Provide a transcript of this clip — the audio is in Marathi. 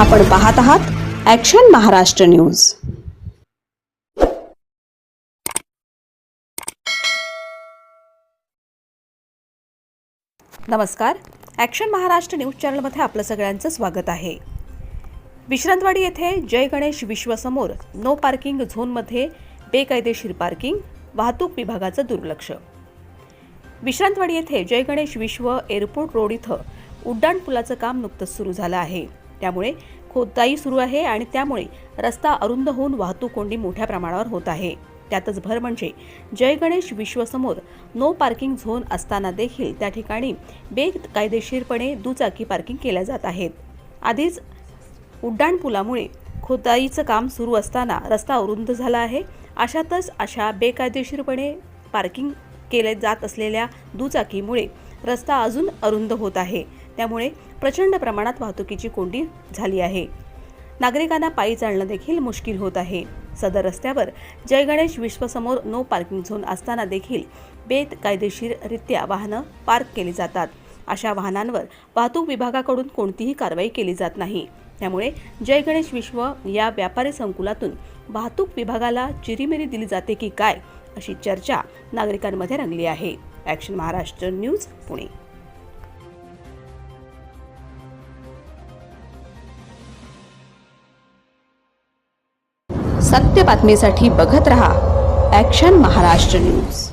आपण पाहत आहात ॲक्शन महाराष्ट्र न्यूज नमस्कार. ॲक्शन महाराष्ट्र न्यूज चॅनलमध्ये आपलं सगळ्यांचं स्वागत आहे. विश्रांतवाडी येथे जय गणेश विश्वसमोर नो पार्किंग झोनमध्ये बेकायदेशीर पार्किंग वाहतूक विभागाचं दुर्लक्ष. विश्रांतवाडी येथे जय गणेश विश्व एअरपोर्ट रोड इथं उड्डाणपुलाचं काम नुकतंच सुरू झालं आहे. त्यामुळे खोदाई सुरू आहे आणि त्यामुळे रस्ता अरुंद होऊन वाहतूक कोंडी मोठ्या प्रमाणावर होत आहे. त्यातच भर म्हणजे जय गणेश विश्वसमोर नो पार्किंग झोन असताना देखील त्या ठिकाणी बेकायदेशीरपणे दुचाकी पार्किंग केल्या जात आहेत. आधीच उड्डाणपुलामुळे खोदाईचं काम सुरू असताना रस्ता अरुंद झाला आहे. अशातच अशा बेकायदेशीरपणे पार्किंग केले जात असलेल्या दुचाकीमुळे रस्ता अजून अरुंद होत आहे. त्यामुळे प्रचंड प्रमाणात वाहतुकीची कोंडी झाली आहे. नागरिकांना पायी चालणं देखील मुश्किल होत आहे. सदर रस्त्यावर जय गणेश विश्वसमोर नो पार्किंग झोन असताना देखील बेकायदेशीररित्या वाहनं पार्क केली जातात. अशा वाहनांवर वाहतूक विभागाकडून कोणतीही कारवाई केली जात नाही. त्यामुळे जय गणेश विश्व या व्यापारी संकुलातून वाहतूक विभागाला चिरीमिरी दिली जाते की काय अशी चर्चा नागरिकांमध्ये रंगली आहे. Action Maharashtra news Pune. सत्य बातमीसाठी बघत रहा ॲक्शन महाराष्ट्र न्यूज